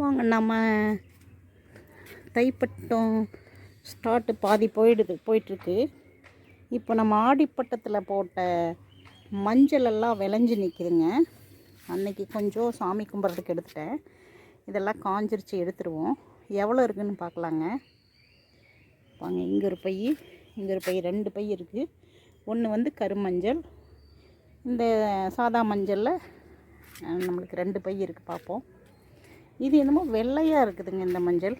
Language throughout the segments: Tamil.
வாங்க நம்ம தைப்பட்டம் ஸ்டார்ட்டு பாதி போயிடுது போயிட்டுருக்கு. இப்போ நம்ம ஆடிப்பட்டத்தில் போட்ட மஞ்சள் எல்லாம் விளைஞ்சு நிற்கிதுங்க அன்னைக்கு கொஞ்சம் சாமி கும்பிட்றதுக்கு எடுத்துட்டேன். இதெல்லாம் காஞ்சிருச்சு எடுத்துருவோம். எவ்வளோ இருக்குன்னு பார்க்கலாங்க. வாங்க இங்கே ஒரு பை இங்கே ஒரு பை ரெண்டு பை இருக்குது ஒன்று வந்து கருமஞ்சள். இந்த சாதா மஞ்சளில் நம்மளுக்கு ரெண்டு பை இருக்குது பார்ப்போம். இது என்னமோ வெள்ளையாக இருக்குதுங்க இந்த மஞ்சள்.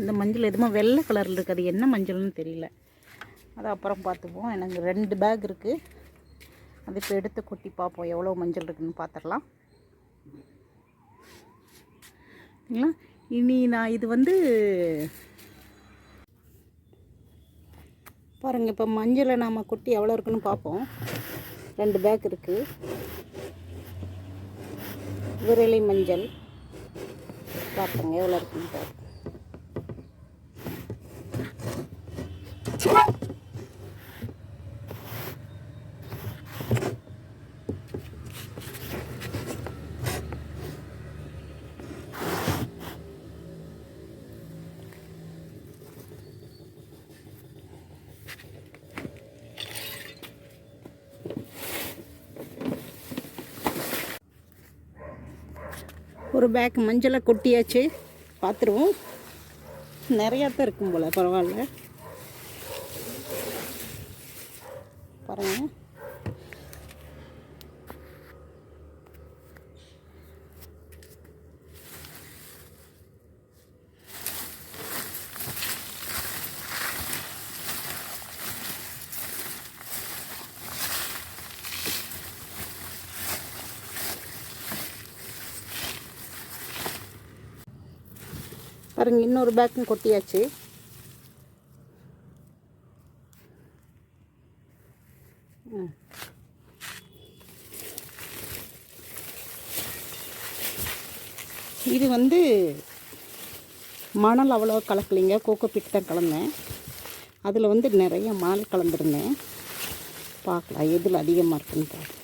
இந்த மஞ்சள் எதுமோ வெள்ளை கலரில் இருக்குது. அது என்ன மஞ்சள்னு தெரியல. அது அப்புறம் பார்த்துப்போம். எனக்கு ரெண்டு பேக் இருக்குது அது இப்போ எடுத்து கொட்டி பார்ப்போம். எவ்வளோ மஞ்சள் இருக்குதுன்னு பார்த்துடலாம். சரிங்களா? இனி நான் இது வந்து பாருங்கள் இப்போ மஞ்சளை நாம் கொட்டி எவ்வளோ இருக்குன்னு பார்ப்போம். ரெண்டு பேக் இருக்குது விரலி மஞ்சள். பார்ப்போங்க எவ்வளோ இருக்குன்னு பார்ப்போம். ஒரு பேக் மஞ்சளை கொட்டியாச்சு. பார்த்துருவோம். நிறையா தான் இருக்கும் போல் பரவாயில்ல. பாருங்கள் ஒரு இன்னொரு பேக்கும் கொட்டியாச்சு. இது வந்து மணல் அவ்வளோ கலக்கலைங்க. கோகோபிட் தான் கலந்தேன். அதில் வந்து நிறைய மணல் கலந்துருந்தேன். பார்க்கலாம் எதில் அதிகமாக இருக்குன்னு பார்க்கலாம்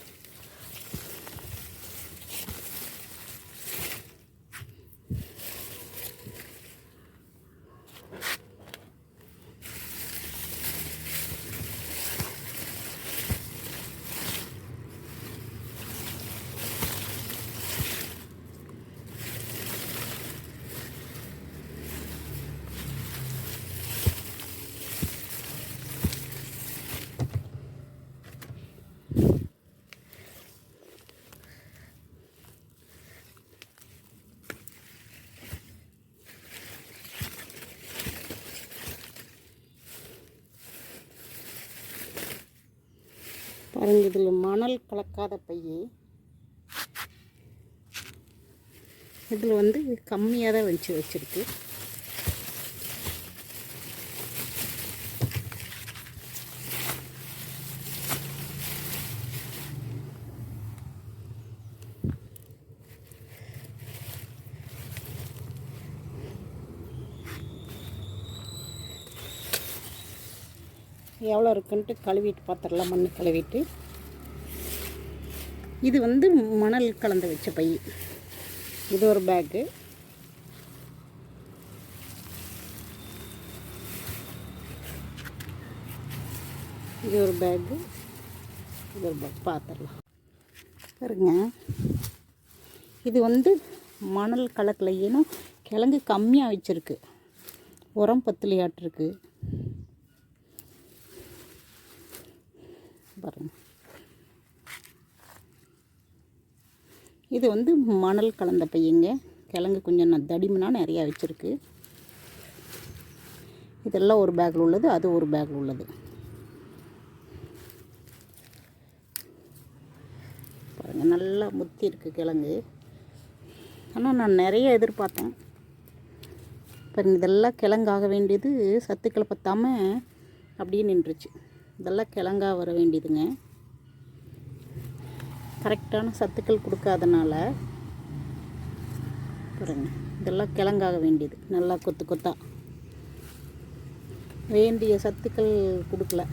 பாருங்க இதில் மணல் கலக்காத பையே இதில் வந்து கம்மியாக தான் வச்சு வச்சுருக்கு. எவ்வளோ கழுவிட்டு பாத்திரலாம் மண் கழுவிட்டு இது வந்து மணல் கலந்து வச்ச பை. இது ஒரு பேக்கு இது ஒரு பேக்கு இது ஒரு பேக் பார்த்துடலாம் பாருங்க. இது வந்து மணல் கலக்கல ஏன்னா கிழங்கு கம்மியாக வச்சுருக்கு. உரம் பத்துலையாட்டிருக்கு. பாருங்க. இது வந்து மணல் கலந்த பையங்க. கிழங்கு கொஞ்சம் நான் தடிமனாக நிறையா வச்சுருக்கு. இதெல்லாம் ஒரு பேக்கில் உள்ளது அது ஒரு பேக்கில் உள்ளது. பாருங்கள் நல்லா முத்தி இருக்கு கிழங்கு. ஆனால் நான் நிறைய எதிர்பார்த்தேன். பாருங்கள் இதெல்லாம் கிழங்காக வேண்டியது சத்துக்களை பற்றாமல் அப்படியே நின்றுச்சு. இதெல்லாம் கிழங்கா வர வேண்டியதுங்க. கரெக்டான சத்துக்கள் கொடுக்காதனால பாருங்க இதெல்லாம் கிழங்காக வேண்டியது. நல்லா கொத்து கொத்தா. வேண்டிய சத்துக்கள் கொடுக்கல.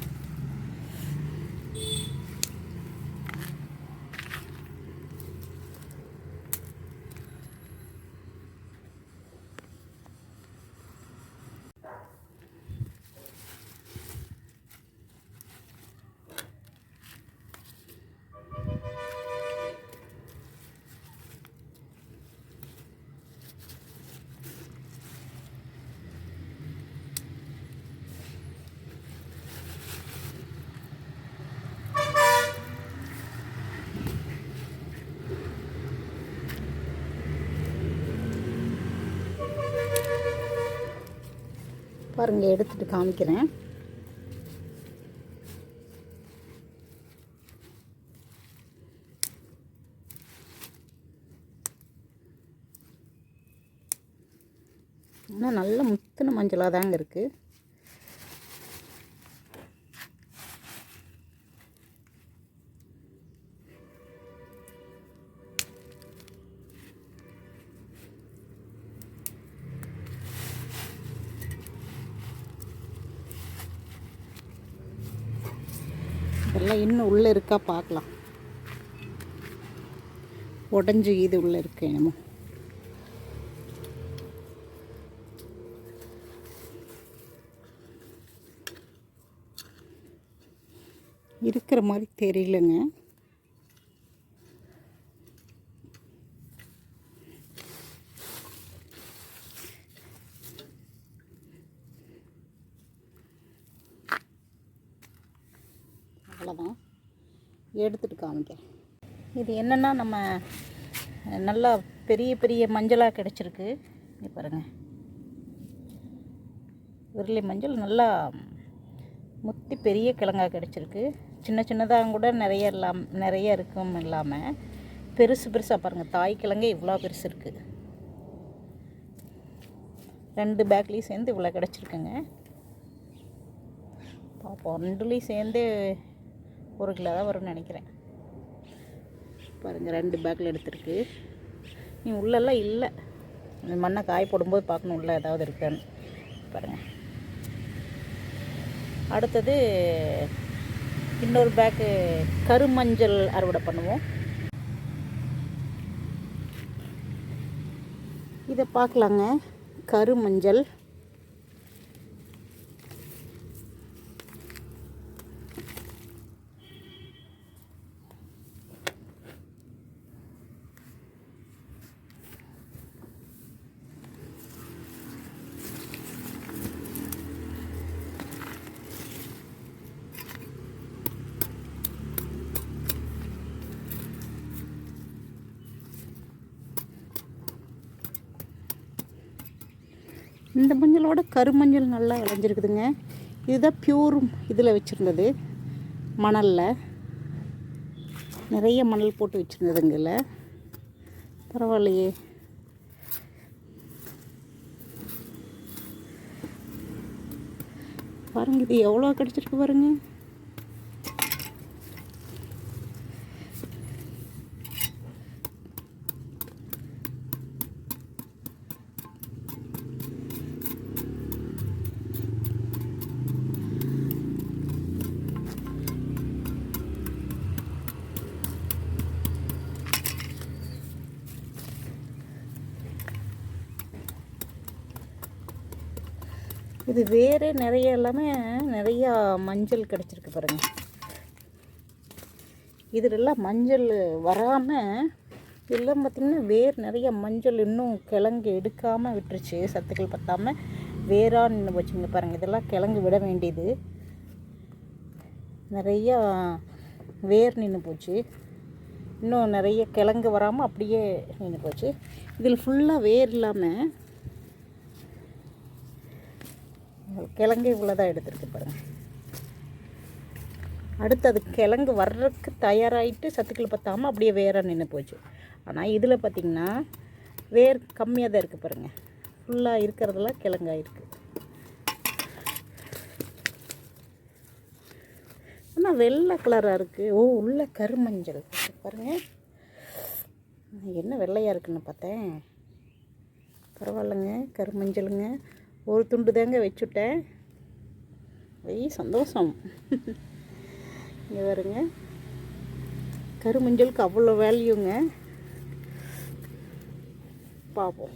பாருங்கள் எடுத்துகிட்டு காமிக்கிறேன். ஆனால் நல்ல முத்தின மஞ்சளாக தாங்க இருக்குது எல்லாம் இன்னும் உள்ளே இருக்கா பார்க்கலாம் உடஞ்சி இது உள்ளே இருக்கு என்னமோ. இருக்கிற மாதிரி தெரியலங்க. காமிக்கிறேன் இது என்னென்னா நம்ம நல்லா பெரிய பெரிய மஞ்சளாக கிடச்சிருக்கு. இங்கே பாருங்கள் உருளை மஞ்சள் நல்லா முத்தி பெரிய கிழங்கா கிடச்சிருக்கு. சின்ன சின்னதாக கூட நிறைய இல்லாம் நிறைய இருக்கும் இல்லாமல் பெருசு பெருசாக பாருங்கள் தாய் கிழங்கே இவ்வளோ பெருசு இருக்குது ரெண்டு பேக்லேயும் சேர்ந்து இவ்வளோ கிடச்சிருக்குங்க. பார்ப்போம் ரெண்டுலேயும் சேர்ந்து ஒரு கிலோ தான் வரும்னு நினைக்கிறேன். பாருங்கள் ரெண்டு பேக்கில் எடுத்திருக்கு. நீ உள்ளெல்லாம் இல்லை. இந்த மண்ணை காய போடும்போது பார்க்கணும் உள்ள ஏதாவது இருக்கான்னு. பாருங்கள் அடுத்தது இன்னொரு பேக்கு கருமஞ்சள் அறுவடை பண்ணுவோம். இதை பார்க்கலாங்க. கருமஞ்சள் இந்த மஞ்சளோட கருமஞ்சள் நல்லா விளைஞ்சிருக்குதுங்க இதுதான் பியூர் இதில் வச்சுருந்தது. மணலில். நிறைய மணல் போட்டு வச்சுருந்ததுங்கல்ல பரவாயில்லையே. பாருங்க இது எவ்வளோ கிடச்சிருக்கு பாருங்கள் இது வேறு நிறைய எல்லாமே நிறையா மஞ்சள் கிடச்சிருக்கு பாருங்க. இதுலெல்லாம் மஞ்சள் வராமல் இதெல்லாம் பார்த்திங்கன்னா வேர் நிறைய மஞ்சள் இன்னும் கிழங்கு எடுக்காமல் விட்டுருச்சு சத்துக்கள் பத்தாமல் வேராக நின்று போச்சுங்க பாருங்கள் இதெல்லாம் கிழங்கு விட வேண்டியது. நிறையா வேர் நின்று போச்சு. இன்னும் நிறைய கிழங்கு வராமல் அப்படியே நின்று போச்சு. இதில் ஃபுல்லாக வேர் இல்லாமல் கிழங்கு இவ்வளோதான் எடுத்துருக்கு பாருங்கள் அடுத்து அது கிழங்கு வர்றதுக்கு தயாராகிட்டு சத்துக்கள் பத்தாமல் அப்படியே வேற நின்று போச்சு. ஆனால் இதில் பார்த்திங்கன்னா வேர் கம்மியாக தான் இருக்குது பாருங்கள் ஃபுல்லாக இருக்கிறதெல்லாம் கிழங்காயிருக்கு. ஆனால் வெள்ளை கலராக இருக்குது ஓ உள்ள கருமஞ்சள். பாருங்கள் என்ன வெள்ளையாக இருக்குன்னு பார்த்தேன். பரவாயில்லைங்க கருமஞ்சளுங்க. ஒரு துண்டு தாங்க வச்சுட்டேன். ஐய் சந்தோஷம். இங்கே வருங்க கருமஞ்சளுக்கு அவ்வளோ வேல்யூங்க பார்ப்போம்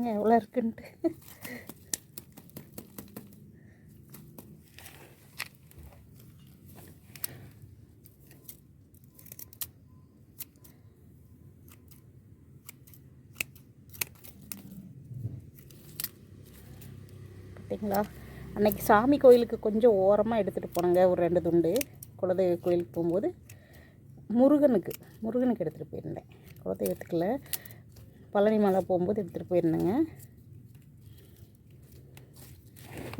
பாருங்கள் எவ்வளோ இருக்குன்ட்டு. பார்த்தீங்களா அன்னைக்கு சாமி கோயிலுக்கு கொஞ்சம் ஓரமாக எடுத்துகிட்டு போனாங்க ஒரு ரெண்டு துண்டு. குலதெய்வ கோயிலுக்கு போகும்போது முருகனுக்கு முருகனுக்கு எடுத்துகிட்டு போயிருந்தேன். குலதெய்வத்துக்குள்ள பழனி மலை போகும்போது எடுத்துகிட்டு போயிருந்தேங்க.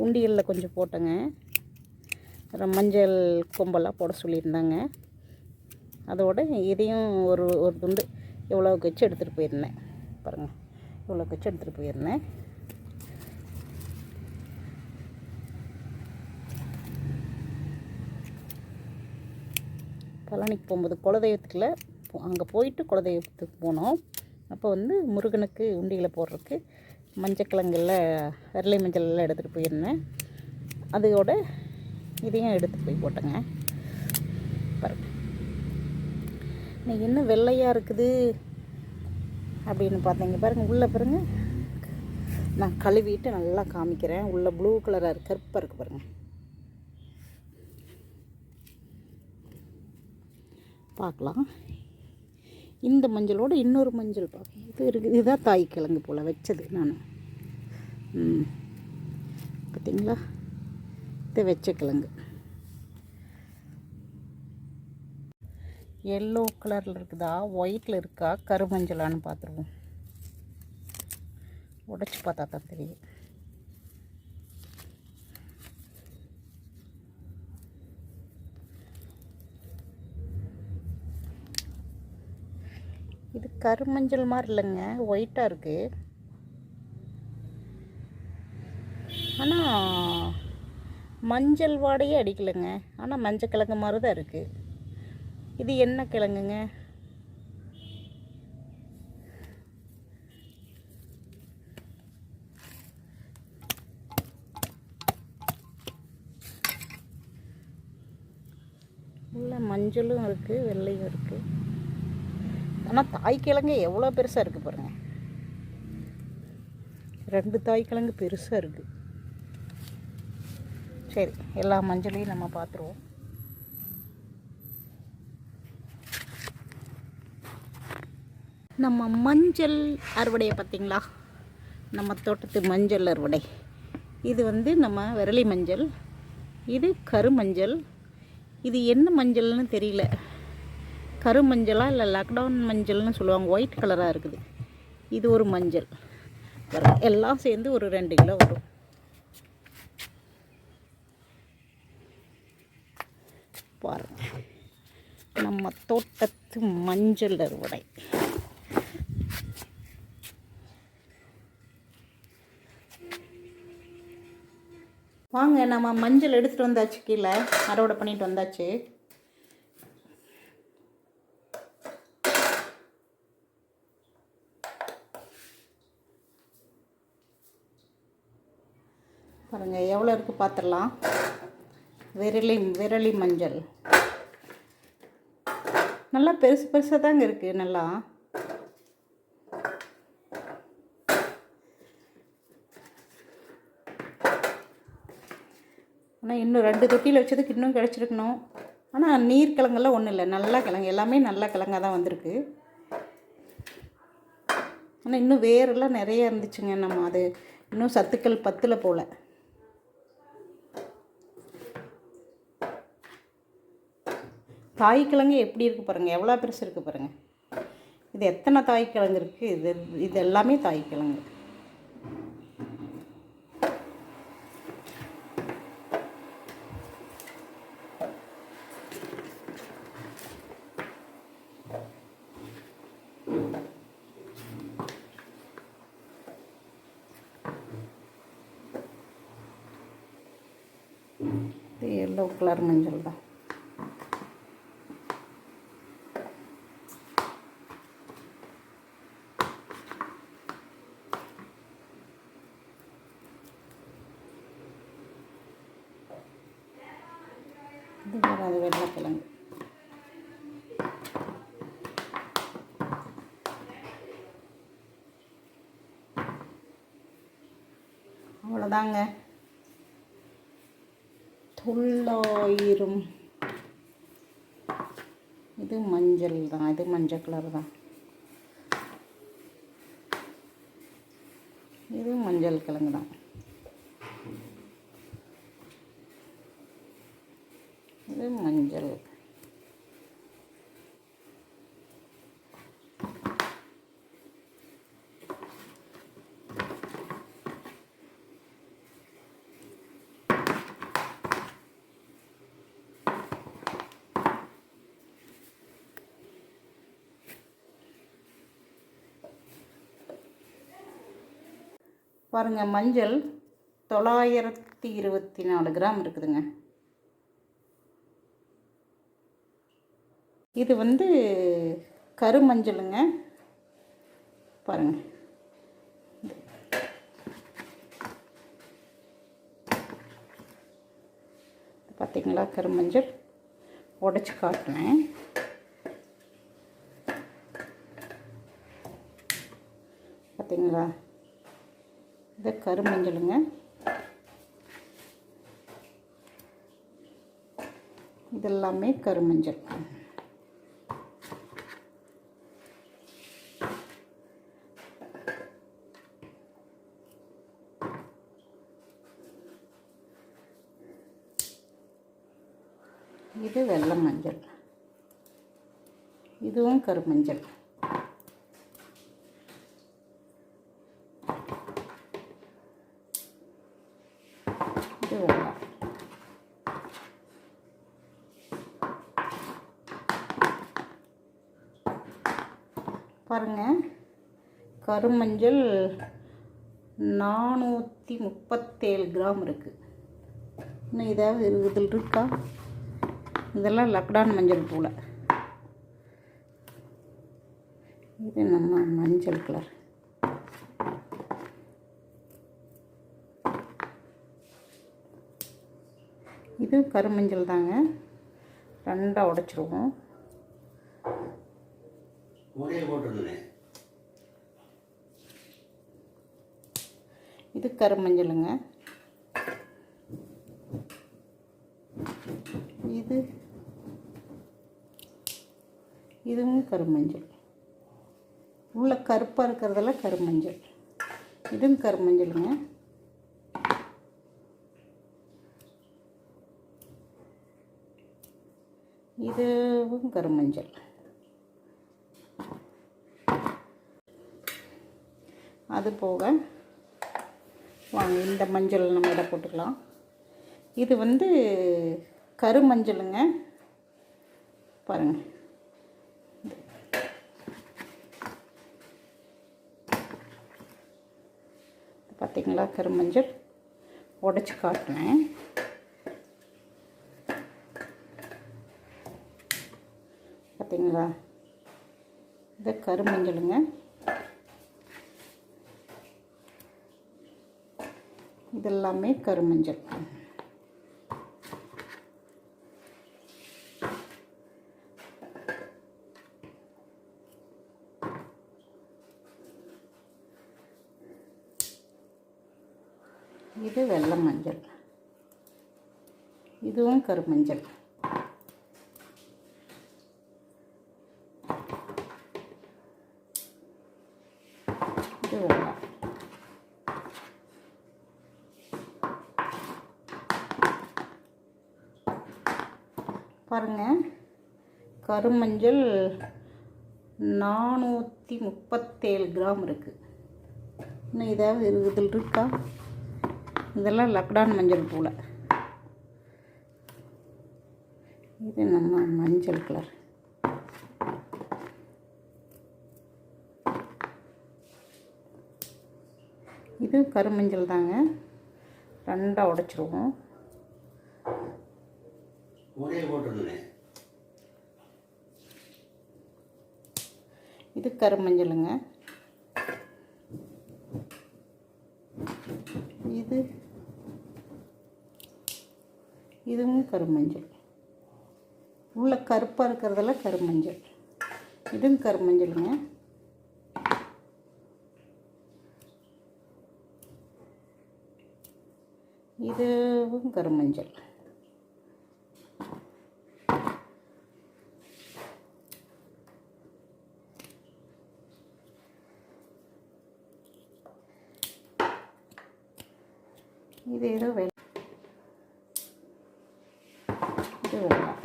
உண்டியலில் கொஞ்சம் போட்டேங்க. அப்புறம் மஞ்சள் கொம்பெல்லாம் போட சொல்லியிருந்தாங்க. அதோட இதையும் ஒரு ஒரு துண்டு இவ்வளோக்கு வச்சு எடுத்துகிட்டு போயிருந்தேன். பாருங்கள் இவ்வளோக்கு வச்சு எடுத்துகிட்டு போயிருந்தேன். பழனிக்கு போகும்போது குலதெய்வத்துக்குள்ள அங்கே போயிட்டு குலதெய்வத்துக்கு போனோம். அப்போ வந்து முருகனுக்கு உண்டியில் போடுறதுக்கு மஞ்சக்கிழங்கில் விரலை மஞ்சள் எல்லாம் எடுத்துகிட்டு போயிருந்தேன். அதோட இதையும் எடுத்து போய் போட்டேங்க. பாருங்க. இன்னைக்கு என்ன வெள்ளையாக இருக்குது அப்படின்னு பார்த்தீங்க. பாருங்கள் உள்ளே பாருங்க. நான் கழுவிட்டு நல்லா காமிக்கிறேன். உள்ள ப்ளூ கலராக இருக்கு கருப்பாக இருக்குது பாருங்கள் பார்க்கலாம். இந்த மஞ்சளோட இன்னொரு மஞ்சள் பார்க்க இது இருக்குது இதுதான் தாய் கிழங்கு போல் வச்சது நான். பார்த்தீங்களா இது வச்ச கிழங்கு. எல்லோ கலரில் இருக்குதா? ஒயிட்டில் இருக்கா? கருமஞ்சளான்னு பார்த்துருவோம் உடச்சி பார்த்தா தான் தெரியும் இது கருமஞ்சள் மாதிரி இல்லைங்க. ஒயிட்டாக இருக்குது ஆனால் மஞ்சள் வாடையே அடிக்கலைங்க. ஆனால் மஞ்சள் கிழங்கு மாதிரி தான் இருக்குது இது என்ன கிழங்குங்க? உள்ள மஞ்சளும் இருக்குது வெள்ளையும் இருக்குது ஆனால் தாய்க்கிழங்கு எவ்வளோ பெருசாக இருக்குது பாருங்கள் ரெண்டு தாய்க்கிழங்கு பெருசாக இருக்குது சரி எல்லா மஞ்சளையும் நம்ம பார்த்துருவோம் நம்ம மஞ்சள் அறுவடையை பார்த்திங்களா? நம்ம தோட்டத்து மஞ்சள் அறுவடை. இது வந்து நம்ம விரலி மஞ்சள் இது கருமஞ்சள். இது என்ன மஞ்சள்னு தெரியல. கரு மஞ்சளாக இல்லை லாக்டவுன் மஞ்சள்னு சொல்லுவாங்க ஒயிட் கலராக இருக்குது. இது ஒரு மஞ்சள். வரும் எல்லாம் சேர்ந்து ஒரு ரெண்டு கிலோ வரும். பாருங்க நம்ம தோட்டத்து மஞ்சள் அறுவடை. வாங்க நம்ம மஞ்சள் எடுத்துகிட்டு வந்தாச்சு கீழே. அறுவடை பண்ணிட்டு வந்தாச்சு பாருங்க எவ்வளோ இருக்குது பார்த்துடலாம் விரலி விரலி மஞ்சள். நல்லா பெருசு பெருசாக தாங்க இருக்குது நல்லா. ஆனால் இன்னும் ரெண்டு தொட்டியில் வச்சதுக்கு இன்னும் கிடச்சிருக்கணும். ஆனால் நீர் கிழங்கெல்லாம் ஒன்றும் இல்லை. நல்லா கிழங்கு. எல்லாமே நல்ல கிழங்காக தான் வந்திருக்கு. ஆனால் இன்னும் வேரெல்லாம் நிறைய இருந்துச்சுங்க. நம்ம அது இன்னும் சத்துக்கள் பத்தில் போல். தாய்க்கிழங்கு எப்படி இருக்குது பாருங்கள் எவ்வளோ பெருசு இருக்குது பாருங்கள் இது எத்தனை தாய்க்கிழங்கு இருக்குது இது இது எல்லாமே தாய்க்கிழங்கு. இது எல்லோ கலர் மஞ்சள் தான் அவ்வளோதாங்க துள்ளோயிரும். இது மஞ்சள் தான் இது மஞ்சள் கலர் தான். இது மஞ்சள் கிழங்கு தான். இது மஞ்சள் பாருங்கள் மஞ்சள் தொள்ளாயிரத்தி இருபத்தி நாலு கிராம் இருக்குதுங்க. இது வந்து கருமஞ்சளுங்க. பாருங்கள் பார்த்தீங்களா கருமஞ்சள்? உடச்சி காட்டினேன். பார்த்தீங்களா இது கருமஞ்சளுங்க இதெல்லாமே கருமஞ்சள் இது வெள்ளை மஞ்சள். இதுவும் கருமஞ்சள் இது வேண்டாம் பாருங்கள் கருமஞ்சள் நானூற்றி முப்பத்தேழு கிராம் இருக்குது இன்னும் ஏதாவது இதில் இருக்கா? இதெல்லாம் லக்டான் மஞ்சள் போல். இது நம்ம மஞ்சள் கலர் இது கருமஞ்சள் தாங்க. ரெண்டாக உடைச்சிருவோம். இது கருமஞ்சளுங்க. இது இதுவும் கருமஞ்சள். உள்ள கருப்பாக இருக்கிறதெல்லாம் கருமஞ்சள். இதுவும் கருமஞ்சளுங்க. இதுவும் கருமஞ்சள். அது போக வாங்க இந்த மஞ்சள் நம்ம இதை போட்டுக்கலாம். இது வந்து கருமஞ்சளுங்க. பாருங்கள் பார்த்தீங்களா கருமஞ்சள். உடச்சி காட்டினேன் பார்த்தீங்களா இது கருமஞ்சளுங்க. இதெல்லாமே கருமஞ்சள். இது வெள்ளை மஞ்சள். இதுவும் கருமஞ்சள் இது வெள்ளை பாருங்கள் கருமஞ்சள் நானூற்றி முப்பத்தேழு கிராம் இருக்குது இன்னும் ஏதாவது இரு- இதில் இருக்கா? இதெல்லாம் லக்டான் மஞ்சள் போல். இது நம்ம மஞ்சள் கலர் இது கருமஞ்சள் தாங்க. ரெண்டாக உடைச்சிருவோம். ஒரே போட்டுருந்தேன் இது கருமஞ்சளுங்க. இது. இதுவும் கருமஞ்சள். உள்ள கருப்பாக இருக்கிறதெல்லாம் கருமஞ்சள். இதுவும் கருமஞ்சளுங்க. இதுவும் கருமஞ்சள். இது ஏதோ வெள்ள. இது வெள்ளம்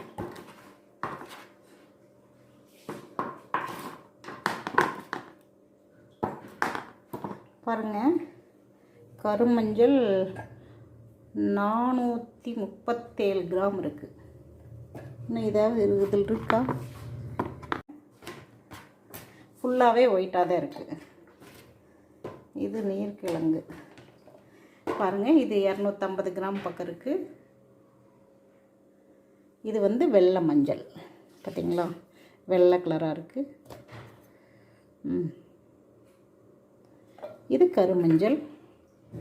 பாருங்கள் கருமஞ்சள் நானூற்றி முப்பத்தேழு கிராம் இருக்குது இன்னும் ஏதாவது இருபதில் இருக்கா? ஃபுல்லாகவே ஒயிட்டாக தான் இருக்குது இது நீர்க்கிழங்கு. பாருங்கள் இது இரநூத்தம்பது கிராம் பக்கம் இருக்குது இது வந்து வெள்ளை மஞ்சள் பார்த்தீங்களா வெள்ளை கலராக இருக்குது ம். இது கருமஞ்சள்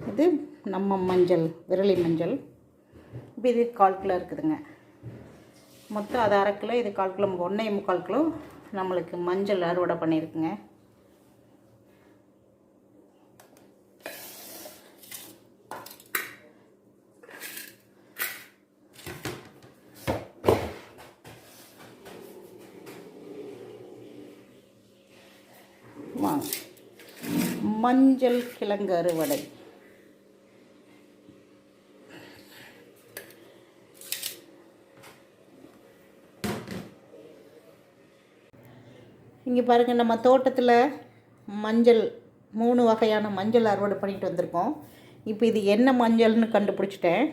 இது நம்ம மஞ்சள் விரலி மஞ்சள். இப்போ இது கால் கிலோ இருக்குதுங்க. மொத்தம் அது அரை கிலோ இது கால் கிலோ ஒன்றே முக்கால் கிலோ நம்மளுக்கு மஞ்சள் அறுவடை பண்ணியிருக்குங்க வாங்க மஞ்சள் கிழங்கு அறுவடை. இங்கே பாருங்கள் நம்ம தோட்டத்தில் மஞ்சள் மூணு வகையான மஞ்சள் அறுவடை பண்ணிட்டு வந்திருக்கோம். இப்போ இது என்ன மஞ்சள்னு கண்டுபிடிச்சிட்டேன்.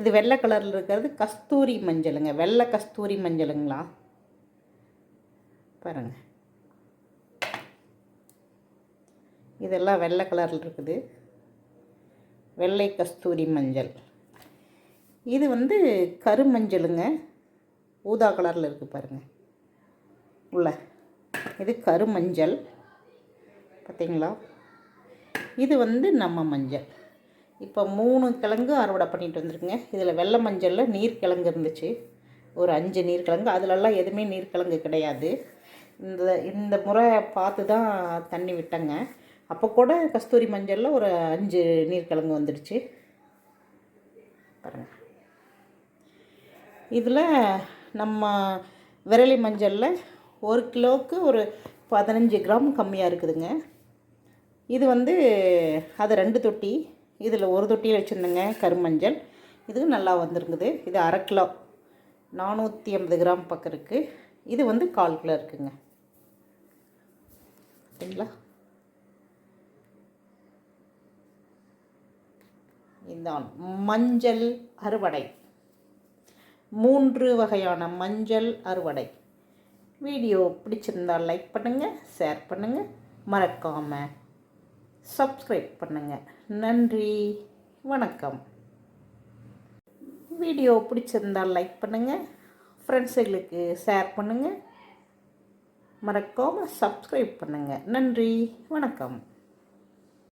இது வெள்ளை கலரில் இருக்கிறது கஸ்தூரி மஞ்சளுங்க. வெள்ளை கஸ்தூரி மஞ்சளுங்களா? பாருங்கள் இதெல்லாம் வெள்ளை கலரில் இருக்குது. வெள்ளை கஸ்தூரி மஞ்சள். இது வந்து கருமஞ்சளுங்க. ஊதா கலரில் இருக்குது பாருங்கள் உள்ள. இது கருமஞ்சள். பார்த்தீங்களா இது வந்து நம்ம மஞ்சள். இப்போ மூணு கிழங்கு அறுவடை பண்ணிட்டு வந்துருக்குங்க. இதில் வெள்ளை மஞ்சளில் நீர்க்கிழங்கு இருந்துச்சு. ஒரு அஞ்சு நீர்க்கிழங்கு அதிலெல்லாம் எதுவுமே நீர்க்கிழங்கு கிடையாது. இந்த இந்த முறை பார்த்து தான் தண்ணி விட்டேங்க. அப்போ கூட கஸ்தூரி மஞ்சளில் ஒரு அஞ்சு நீர்க்கிழங்கு வந்துடுச்சு. பாருங்கள் இதில் நம்ம விரலி மஞ்சளில் ஒரு கிலோவுக்கு ஒரு பதினஞ்சு கிராம் கம்மியாக இருக்குதுங்க. இது வந்து அது ரெண்டு தொட்டி. இதில் ஒரு தொட்டியில் வச்சுருந்தேங்க கருமஞ்சள். இது நல்லா வந்துருக்குது. இது அரை கிலோ. நானூற்றி ஐம்பது கிராம் பக்கம் இருக்குது இது வந்து கால் கிலோ இருக்குதுங்க சரிங்களா? இதுதான் மஞ்சள் அறுவடை. மூன்று வகையான மஞ்சள் அறுவடை. வீடியோ பிடிச்சிருந்தால் லைக் பண்ணுங்கள் ஷேர் பண்ணுங்கள் மறக்காமல் சப்ஸ்கிரைப் பண்ணுங்கள் நன்றி வணக்கம். வீடியோ பிடிச்சிருந்தால் லைக் பண்ணுங்கள் ஃப்ரெண்ட்ஸுகளுக்கு ஷேர் பண்ணுங்கள் மறக்காமல் சப்ஸ்கிரைப் பண்ணுங்கள் நன்றி வணக்கம்.